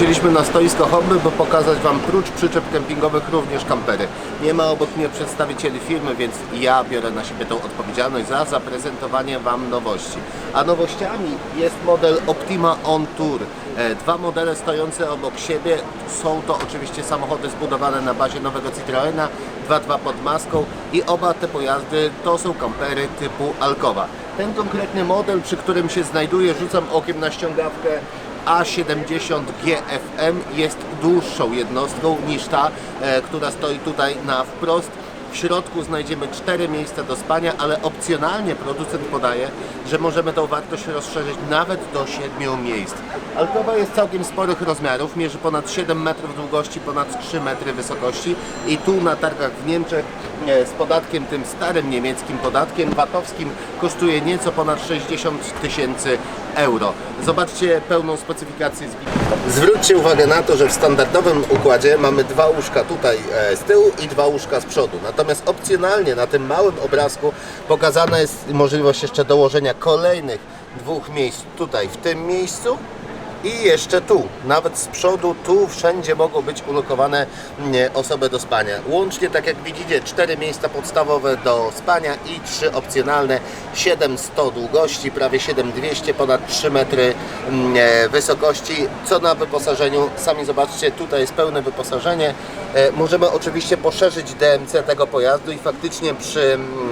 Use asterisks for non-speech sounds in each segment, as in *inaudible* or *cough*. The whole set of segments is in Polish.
Wróciliśmy na stoisko hobby, by pokazać Wam prócz przyczep kempingowych również kampery. Nie ma obok mnie przedstawicieli firmy, więc ja biorę na siebie tą odpowiedzialność za zaprezentowanie Wam nowości. A nowościami jest model Optima On Tour. E, Dwa modele stojące obok siebie są to oczywiście samochody zbudowane na bazie nowego Citroena 2.2 pod maską i oba te pojazdy to są kampery typu Alcoa. Ten konkretny model, przy którym się znajduje, rzucam okiem na ściągawkę A70 GFM jest dłuższą jednostką niż ta, e, która stoi tutaj na wprost. W środku znajdziemy cztery miejsca do spania, ale opcjonalnie producent podaje, że możemy tą wartość rozszerzyć nawet do 7 miejsc. Alkowa jest całkiem sporych rozmiarów, mierzy ponad 7 metrów długości, ponad 3 metry wysokości i tu na targach w Niemczech e, z podatkiem, tym starym niemieckim podatkiem VAT-owskim kosztuje nieco ponad 60 tysięcy euro. Zobaczcie pełną specyfikację z Zwróćcie uwagę na to, że w standardowym układzie mamy dwa łóżka tutaj e, z tyłu i dwa łóżka z przodu. Natomiast opcjonalnie na tym małym obrazku pokazana jest możliwość jeszcze dołożenia kolejnych dwóch miejsc tutaj w tym miejscu i jeszcze tu, nawet z przodu, tu wszędzie mogą być ulokowane mm, osoby do spania. Łącznie, tak jak widzicie, cztery miejsca podstawowe do spania i trzy opcjonalne, 700 długości, prawie 7200, ponad 3 metry mm, e, wysokości. Co na wyposażeniu, sami zobaczcie, tutaj jest pełne wyposażenie. E, Możemy oczywiście poszerzyć DMC tego pojazdu i faktycznie przy mm,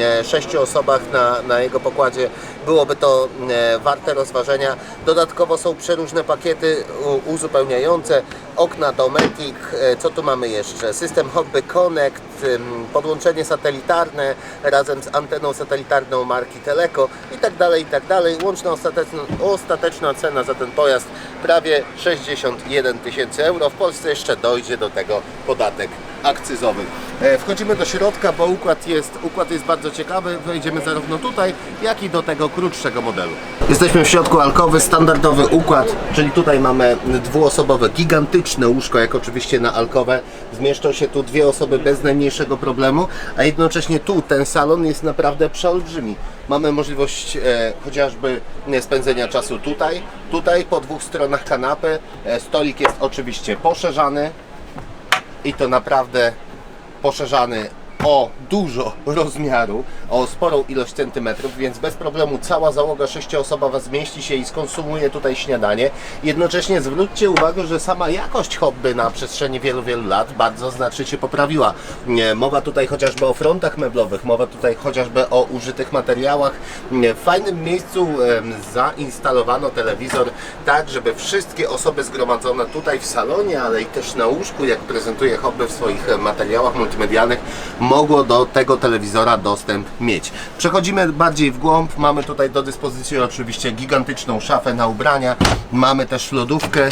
e, osobach na, na jego pokładzie byłoby to e, warte rozważenia. Dodatkowo są przeróżne pakiety uzupełniające, okna Dometic, e, co tu mamy jeszcze? System Hobby Connect, podłączenie satelitarne razem z anteną satelitarną marki Teleco i tak dalej, i tak dalej. Łączna ostateczna, ostateczna cena za ten pojazd prawie 61 tysięcy euro. W Polsce jeszcze dojdzie do tego podatek akcyzowy. E, Wchodzimy do środka, bo układ jest, układ jest bardzo ciekawy. Wejdziemy zarówno tutaj, jak i do tego krótszego modelu. Jesteśmy w środku alkowy, standardowy układ, czyli tutaj mamy dwuosobowe, gigantyczne łóżko, jak oczywiście na alkowę. Zmieszczą się tu dwie osoby bez najmniejszego problemu, a jednocześnie tu ten salon jest naprawdę przeolbrzymi. Mamy możliwość e, chociażby spędzenia czasu tutaj, tutaj po dwóch stronach kanapy. E, stolik jest oczywiście poszerzany, i to naprawdę poszerzany o dużo rozmiaru, o sporą ilość centymetrów, więc bez problemu cała załoga sześcioosobowa zmieści się i skonsumuje tutaj śniadanie. Jednocześnie zwróćcie uwagę, że sama jakość hobby na przestrzeni wielu, wielu lat bardzo znacznie się poprawiła. Mowa tutaj chociażby o frontach meblowych, mowa tutaj chociażby o użytych materiałach. W fajnym miejscu zainstalowano telewizor tak, żeby wszystkie osoby zgromadzone tutaj w salonie, ale i też na łóżku, jak prezentuje hobby w swoich e, materiałach multimedialnych, mogło do tego telewizora dostęp mieć. Przechodzimy bardziej w głąb. Mamy tutaj do dyspozycji oczywiście gigantyczną szafę na ubrania. Mamy też lodówkę.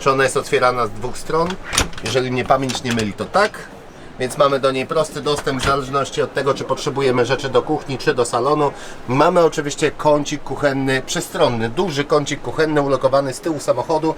Czy ona jest otwierana z dwóch stron? Jeżeli mnie pamięć nie myli, to tak. Więc mamy do niej prosty dostęp w zależności od tego, czy potrzebujemy rzeczy do kuchni, czy do salonu. Mamy oczywiście kącik kuchenny, przestronny, duży kącik kuchenny ulokowany z tyłu samochodu,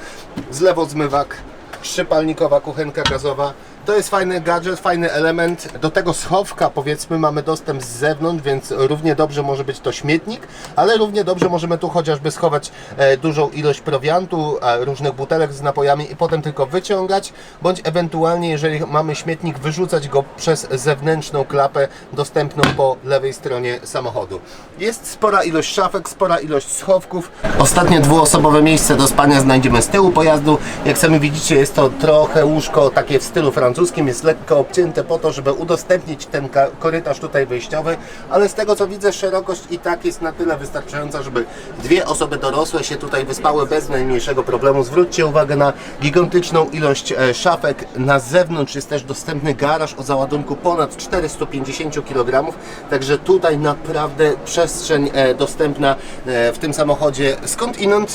z lewo zmywak, trzypalnikowa kuchenka gazowa. To jest fajny gadżet, fajny element. Do tego schowka powiedzmy mamy dostęp z zewnątrz, więc równie dobrze może być to śmietnik, ale równie dobrze możemy tu chociażby schować e, dużą ilość prowiantu, różnych butelek z napojami i potem tylko wyciągać, bądź ewentualnie jeżeli mamy śmietnik wyrzucać go przez zewnętrzną klapę dostępną po lewej stronie samochodu. Jest spora ilość szafek, spora ilość schowków. Ostatnie dwuosobowe miejsce do spania znajdziemy z tyłu pojazdu. Jak sami widzicie jest to trochę łóżko takie w stylu francuskim, jest lekko obcięte po to, żeby udostępnić ten korytarz tutaj wyjściowy, ale z tego co widzę szerokość i tak jest na tyle wystarczająca, żeby dwie osoby dorosłe się tutaj wyspały bez najmniejszego problemu. Zwróćcie uwagę na gigantyczną ilość e, szafek. Na zewnątrz jest też dostępny garaż o załadunku ponad 450 kg, także tutaj naprawdę przestrzeń e, dostępna e, w tym samochodzie skąd inąd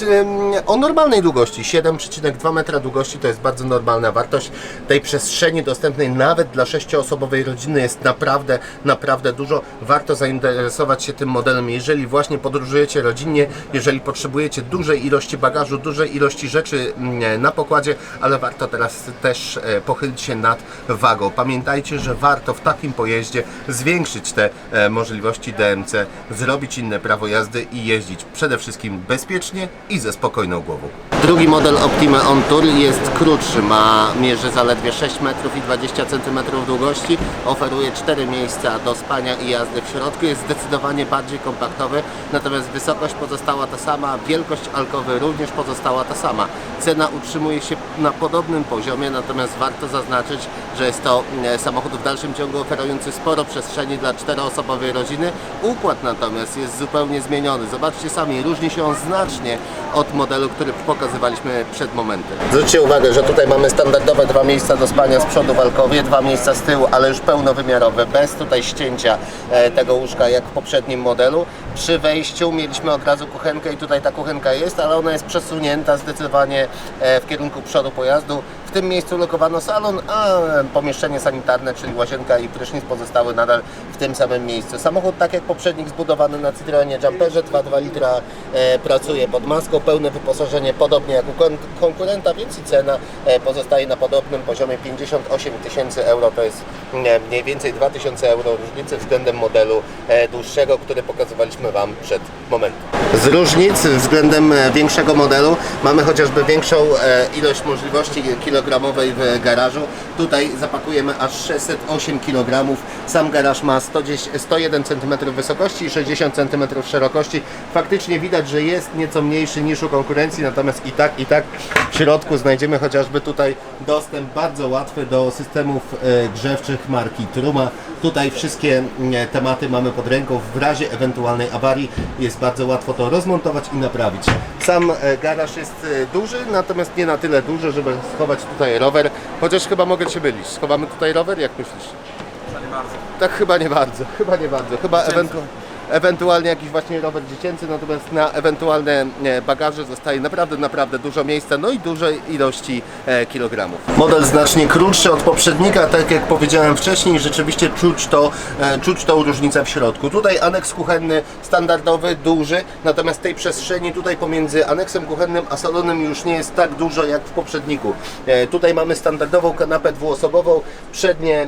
o normalnej długości 7,2 metra długości to jest bardzo normalna wartość tej przestrzeni przestrzeni dostępnej nawet dla sześcioosobowej rodziny jest naprawdę, naprawdę dużo. Warto zainteresować się tym modelem, jeżeli właśnie podróżujecie rodzinnie, jeżeli potrzebujecie dużej ilości bagażu, dużej ilości rzeczy mm, na pokładzie, ale warto teraz też e, pochylić się nad wagą. Pamiętajcie, że warto w takim pojeździe zwiększyć te e, możliwości DMC, zrobić inne prawo jazdy i jeździć przede wszystkim bezpiecznie i ze spokojną głową. Drugi model Optima On Tour jest krótszy, ma mierzy zaledwie 6 metrów i 20 cm długości, oferuje 4 miejsca do spania i jazdy w środku, jest zdecydowanie bardziej kompaktowy, natomiast wysokość pozostała ta sama, wielkość alkowy również pozostała ta sama. Cena utrzymuje się na podobnym poziomie, natomiast warto zaznaczyć, że jest to e, samochód w dalszym ciągu oferujący sporo przestrzeni dla czteroosobowej rodziny. Układ natomiast jest zupełnie zmieniony. Zobaczcie sami, różni się on znacznie od modelu, który pokazywaliśmy przed momentem. Zwróćcie uwagę, że tutaj mamy standardowe dwa miejsca do spania z przodu w alkowie, dwa miejsca z tyłu, ale już pełnowymiarowe, bez tutaj ścięcia e, tego łóżka jak w poprzednim modelu. Przy wejściu mieliśmy od razu kuchenkę i tutaj ta kuchenka jest, ale ona jest przesunięta zdecydowanie e, w kierunku przodu pojazdu. W tym miejscu lokowano salon, a pomieszczenie sanitarne, czyli łazienka i prysznic pozostały nadal w tym samym miejscu. Samochód, tak jak poprzednik, zbudowany na Citroenie Jumperze 2,2 litra, e, pracuje pod maską, pełne wyposażenie, podobnie jak u kon- konkurenta, więc i cena e, pozostaje na podobnym poziomie 58 tysięcy euro, to jest e, mniej więcej 2000 euro różnicy względem modelu e, dłuższego, który pokazywaliśmy Wam przed momentem. Z różnic względem e, większego modelu mamy chociażby większą e, ilość możliwości kilogramowej w garażu. Tutaj zapakujemy aż 608 kg. Sam garaż ma 110, 101 cm wysokości i 60 cm szerokości. Faktycznie widać, że jest nieco mniejszy niż u konkurencji, natomiast i tak, i tak w środku znajdziemy chociażby tutaj dostęp bardzo łatwy do systemów e, grzewczych marki Truma. Tutaj wszystkie mm, tematy mamy pod ręką. W razie ewentualnej awarii jest bardzo łatwo to rozmontować i naprawić. Sam e, garaż jest e, duży, natomiast nie na tyle duży, żeby schować tutaj rower. Chociaż chyba mogę Cię mylić. Schowamy tutaj rower? Jak myślisz? Tak chyba nie bardzo, chyba nie bardzo. Chyba ewentu ewentualnie jakiś właśnie rower dziecięcy, natomiast na ewentualne bagaże zostaje naprawdę, naprawdę dużo miejsca, no i dużej ilości e, kilogramów. Model znacznie krótszy od poprzednika, tak jak powiedziałem wcześniej, rzeczywiście czuć to, e, czuć tą różnicę w środku. Tutaj aneks kuchenny standardowy, duży, natomiast tej przestrzeni tutaj pomiędzy aneksem kuchennym a salonem już nie jest tak dużo jak w poprzedniku. E, Tutaj mamy standardową kanapę dwuosobową, przednie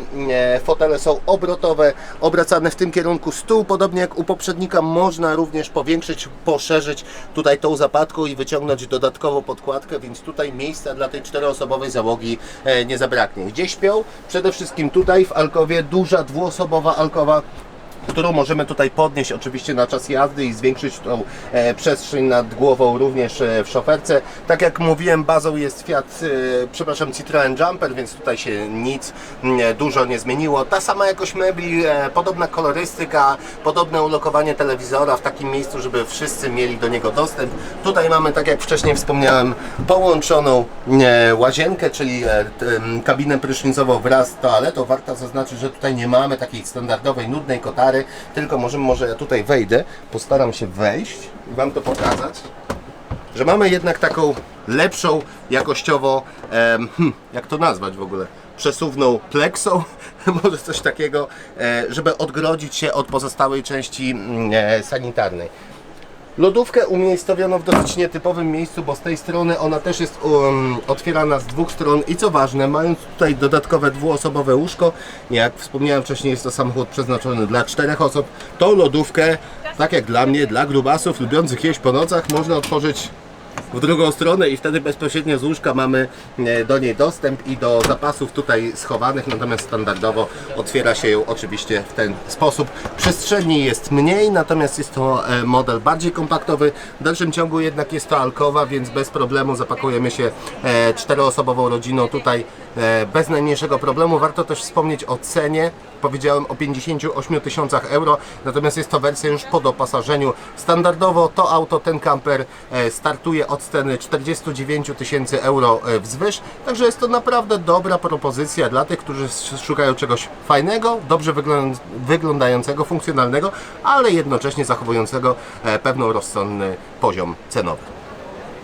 fotele są obrotowe, obracane w tym kierunku stół, podobnie jak u poprzednika można również powiększyć, poszerzyć tutaj tą zapadką i wyciągnąć dodatkowo podkładkę, więc tutaj miejsca dla tej czteroosobowej załogi e, nie zabraknie. Gdzie śpią? Przede wszystkim tutaj w alkowie duża dwuosobowa alkowa którą możemy tutaj podnieść oczywiście na czas jazdy i zwiększyć tą e, przestrzeń nad głową również e, w szoferce. Tak jak mówiłem, bazą jest Fiat, e, przepraszam, Citroen Jumper, więc tutaj się nic mm, dużo nie zmieniło. Ta sama jakość mebli, e, podobna kolorystyka, podobne ulokowanie telewizora w takim miejscu, żeby wszyscy mieli do niego dostęp. Tutaj mamy, tak jak wcześniej wspomniałem, połączoną e, łazienkę, czyli e, kabinę prysznicową wraz z toaletą. Warto zaznaczyć, że tutaj nie mamy takiej standardowej, nudnej kotary, tylko możemy, może ja tutaj wejdę, postaram się wejść i Wam to pokazać, że mamy jednak taką lepszą jakościowo, em, hm, jak to nazwać w ogóle, przesuwną pleksą, *laughs* może coś takiego, e, żeby odgrodzić się od pozostałej części mm, e, sanitarnej. Lodówkę umiejscowiono w dosyć nietypowym miejscu, bo z tej strony ona też jest um, otwierana z dwóch stron i co ważne, mając tutaj dodatkowe dwuosobowe łóżko, jak wspomniałem wcześniej jest to samochód przeznaczony dla czterech osób, tą lodówkę, tak jak dla mnie, dla grubasów lubiących jeść po nocach, można otworzyć w drugą stronę i wtedy bezpośrednio z łóżka mamy e, do niej dostęp i do zapasów tutaj schowanych, natomiast standardowo otwiera się ją oczywiście w ten sposób. Przestrzeni jest mniej, natomiast jest to e, model bardziej kompaktowy. W dalszym ciągu jednak jest to alkowa, więc bez problemu zapakujemy się e, czteroosobową rodziną tutaj bez najmniejszego problemu. Warto też wspomnieć o cenie. Powiedziałem o 58 tysiącach euro, natomiast jest to wersja już po dopasażeniu. Standardowo to auto, ten kamper e, startuje od ceny 49 tysięcy euro e, wzwyż, także jest to naprawdę dobra propozycja dla tych, którzy sz- szukają czegoś fajnego, dobrze wygląd- wyglądającego, funkcjonalnego, ale jednocześnie zachowującego e, pewną rozsądny poziom cenowy.